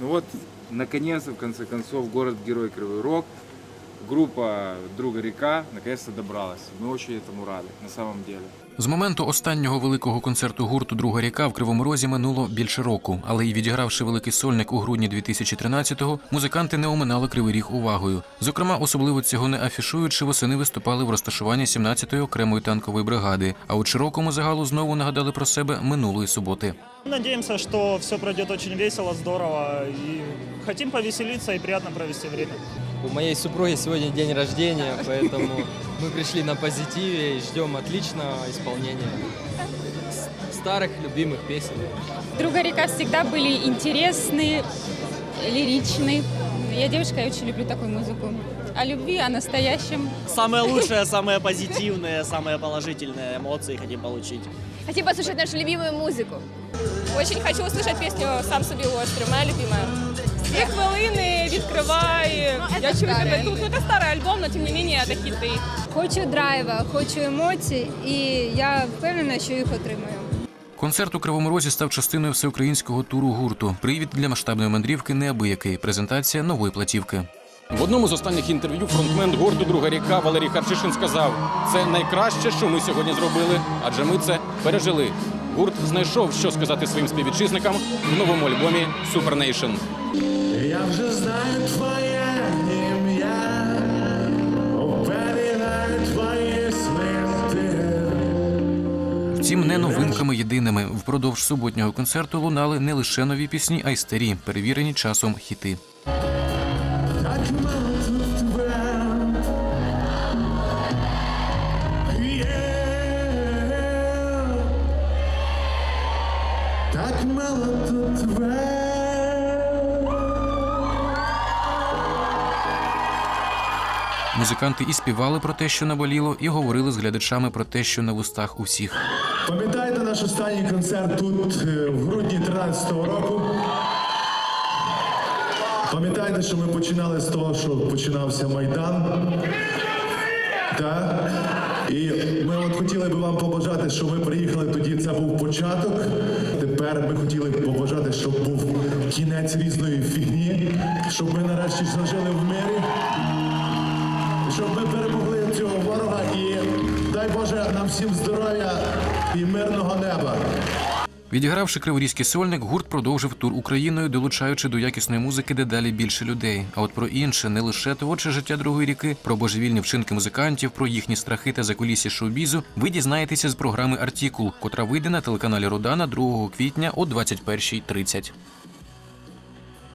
Ну вот, наконец-то, в конце концов, город-герой Кривой Рог, группа «Друга река» наконец-то добралась. Мы очень этому рады, на самом деле. З моменту останнього великого концерту гурту Друга ріка в Кривому Розі минуло більше року, але й відігравши великий сольник у грудні 2013-го, музиканти не оминали Кривий Ріг увагою. Зокрема, особливо цього не афішуючи, восени виступали в розташуванні 17-ї окремої танкової бригади. А от широкому загалу знову нагадали про себе минулої суботи. Надеемся, что все пройдет очень весело, здорово. И хотим повеселиться и приятно провести время. У моей супруги сегодня день рождения, поэтому мы пришли на позитиве и ждем отличного исполнения с- старых любимых песен. Друга река всегда были интересны, лиричны. Я девушка, я очень люблю такую музыку. О любви, о настоящем. Самое лучшее, самое позитивное, самые положительные эмоции хотим получить. Хотим послушать нашу любимую музыку. Очень хочу услышать песню «Сам собі острів», моя любимая. Дві хвилини, відкривай. Я чую тебе тут. Ну, це старий альбом, але тим не менше, це хіти. Хочу драйва, хочу емоцій, і я впевнена, що їх отримаю. Концерт у Кривому Розі став частиною всеукраїнського туру гурту. Привід для масштабної мандрівки неабиякий. Презентація нової платівки. В одному з останніх інтерв'ю фронтмен гурту Друга ріка Валерій Харчишин сказав: це найкраще, що ми сьогодні зробили, адже ми це пережили. Гурт знайшов, що сказати своїм співвітчизникам в новому альбомі Nation. Я вже знаю твоє ім'я, оберігаю твої смерти. Втім, не новинками єдиними. Впродовж суботнього концерту лунали не лише нові пісні, а й старі, перевірені часом хіти. Так мало Так мало тут. Музиканти і співали про те, що наболіло, і говорили з глядачами про те, що на вустах усіх. Пам'ятаєте наш останній концерт тут е, в грудні 13-го року? Пам'ятаєте, що ми починали з того, що починався Майдан? Так? І ми от хотіли би вам побажати, що ви приїхали тоді, це був початок. Тепер ми хотіли б побажати, щоб був кінець різної фігні, щоб ми нарешті зажили в мирі, щоб ми перемогли цього ворога і дай Боже нам всім здоров'я і мирного неба. Відігравши криворізький сольник, гурт продовжив тур Україною, долучаючи до якісної музики дедалі більше людей. А от про інше, не лише творче життя другої ріки, про божевільні вчинки музикантів, про їхні страхи та закулісся шоу-бізу, ви дізнаєтеся з програми Артікул, котра вийде на телеканалі Родана 2 квітня о 21.30.